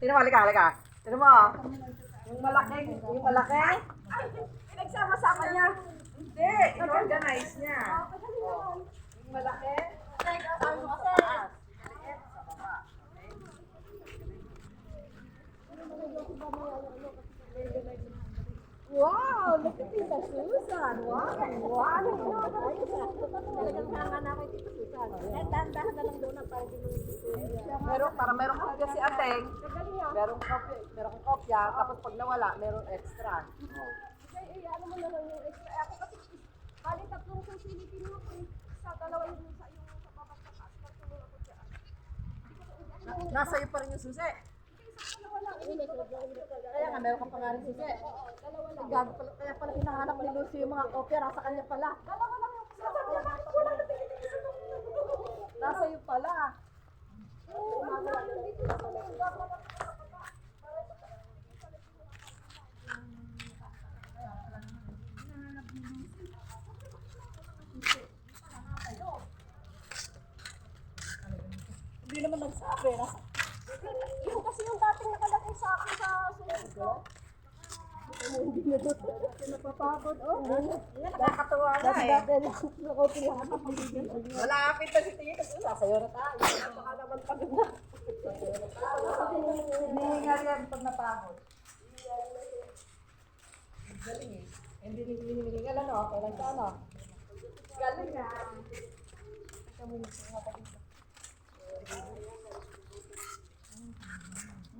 Tignan mo, halika, halika. Tignan mo. Yung malaki, yung malaki. Pinagsama-sama niya. Hindi, i-organize niya. Oh. Yung malaki. Sabi mo sa taas. Maliit sa baba. Wow! Look at Tita Susan! Wow! Wow! Talagang hanga na ako Tita Susan. Dahan-dahan na lang doon ang para di mo Meron, para meron kopya si Ateng. Merong kopya, merong kopya, tapos pag nawala, merong extra. Eh, ano mo na lang yung extra. Ako kasi, bali tatlong facility mo ko. Sa dalawa yung sa yung sa baba sa taas. Ako. Nasa iyo pa rin yung susi. Kaya nga, meron ka pa rin susi. Gago pala, kaya pala hinahanap ni Lucy yung mga kopya, nasa kanya pala. Dalawa lang yung sasabi bakit wala na tingin sa Nasa iyo pala. Oo, sa sa sa Hindi naman nagsabi. Nasa Yung kasi yung dating nakalagay sa akin sa sunod ko. Hindi na doon. Napapagod. Oh, Nakakatuwa nga eh. dati lang ako pinakapagod. Malapit na si Tito. Sasayo na tayo. Baka naman pagod na. Hinihingal yan pag napagod. Galing hinihingal ano. Kailan ka. Galing ah.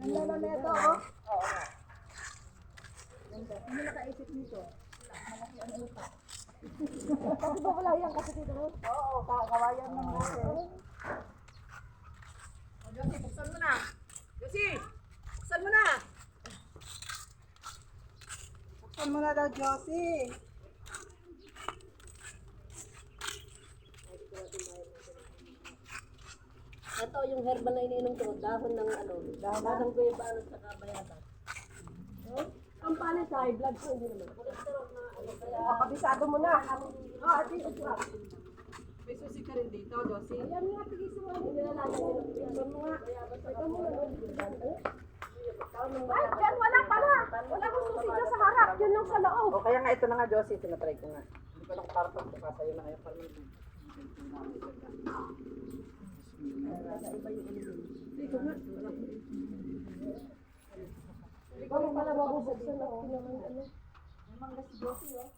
Ang lalo na ito, oh. Oo. Hindi nakaisip nito. Kasi ba wala yan kasi dito? Oo, kakawayan ng Josie. O Josie, buksan mo na. Josie, buksan mo na. Buksan mo na daw, Josie. Ito yung herbal na iniinom ko, dahon ng ano, dahon ng guayaba at saka bayabas. Oh, ang palit high blood ko, hindi naman. Cholesterol na ano, kaya... O, kabisado mo na. Ah, ito yung ito. May susi ka rin dito, Josie. Yan nga, tigisin mo. Na lang yung ito mo nga. Ito mo na. Ay, dyan wala pala. Wala kong susi dyan sa harap. Yun lang sa loob. O, kaya nga ito na nga, Josie. Tinatry ko nga. Hindi ko lang para pag sa'yo na kayo. Para may- Ikaw na ako naman ano. Mangga si Josie, oh.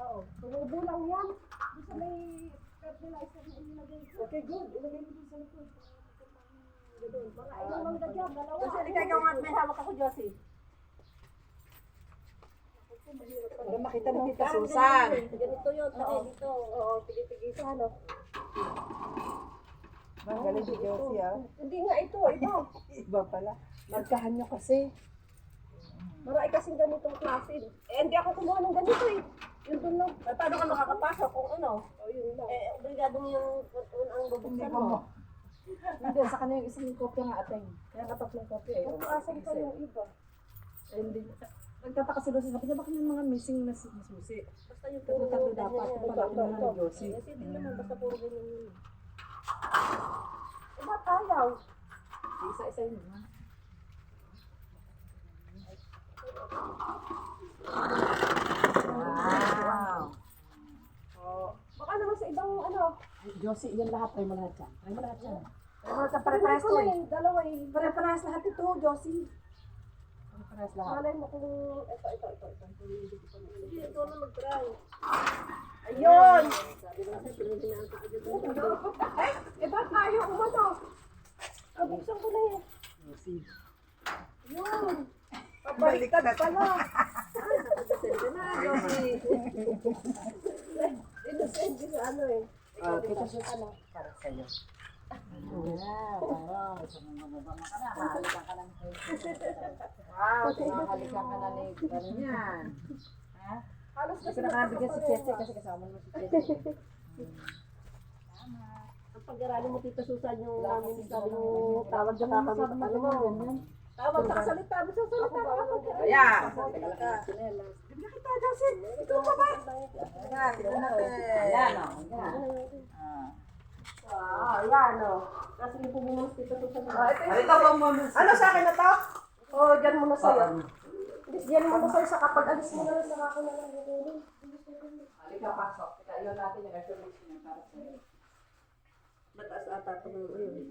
Oo. Tumubo lang yan. Doon sa may fertilizer na inilagay ko. Okay, good. Ilagay mo doon sa likod. Ganun. Mga ilang mangga dyan, dalawa. Hindi ikaw nga may hawak ako, Josie. Para makita mo kita, Susan. Ganito yun, sabi dito. Oo, tigil-tigil ano. Ang galing si Josie, ah. Hindi nga ito, ito. Iba pala. Magkahan nyo kasi. Marami kasing ganitong klase. Eh, hindi ako kumuha ng ganito eh. Yun doon lang. Eh, paano ka makakapasok kung ano? Oh, yun lang. Eh, obligadong yung kung ang bubuksan Hindi mo. mo. Hindi, sa kanya yung isang kopya nga ateng. Kaya katatlong kopya eh. Kung asan pa yung iba. Eh, hindi. Nagtataka si Josie, sabi niya, bakit may mga missing na su- na susi? Basta yung puro Tatlo dapat. Ito pala, ito, ito. Kasi hindi naman basta puro ganyan yun. Eh, ba't ayaw? Isa-isa yun. ha? Wow. Oh, Baka naman sa ibang ano. Josie, yan lahat. Try mo lahat yan. Try mo lahat yan. Try mo lahat yan. Ko to eh. dalawa eh. Pare-parehas lahat ito, Josie. Pare-parehas lahat. Malay mo kung ito, ito, ito, ito. Hindi, ito na mag-try. Ayun! Ay, eh ba't ayaw umano? Nabuksan ko na yan. Josie. Yun. Pabaliktad pala. Sende na, Josie. Innocent din ano eh. Ah, kita siya ano? Para sa'yo. Wow. Sa mababa ka na, na ni ganyan. Ha? Halos Kasi nakabigyan si Cheche kasi kasama mo si Cheche. ang pag-arali mo tita Susan yung namin sabi mo tawag sa kakami ano mo tawag sa salita mo sa salita ka Ayan. Salita. Bibigyan kita. Ikaw pa ba? Ayan. Ayan. Ayan. Ah, yan o. Kasi yung pumulong tita Susan. Ito ba mo? Ano sa akin na to? O, dyan muna sa'yo. Hindi, Dyan muna sa'yo sa kapag alis mo na lang, saka ako na lang. Halika, pasok. Teka, iyon natin yung niya para sa'yo. Mataas ata ito ng ayun.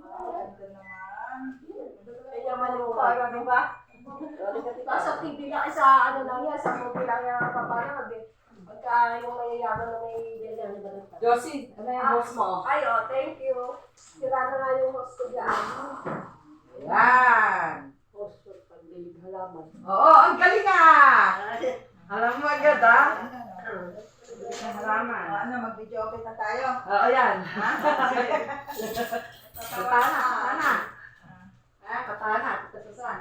Ah, ganda naman. Kaya malupa, di ba? Tapos sa TV lang, sa ano lang yan, sa movie lang yan papanood eh. Pagka yung mayayaman na may ganyan. Josie, ano yung host mo? Ay, oh, thank you. Sira na nga yung host ko dyan. Yan. Host ko, pagdilig halaman. Oo, ang galing ah! Alam mo agad ah? Halaman. Ano, mag-video okay na tayo? Oo, yan. Katana, katana. Ah, katana. Katasasan.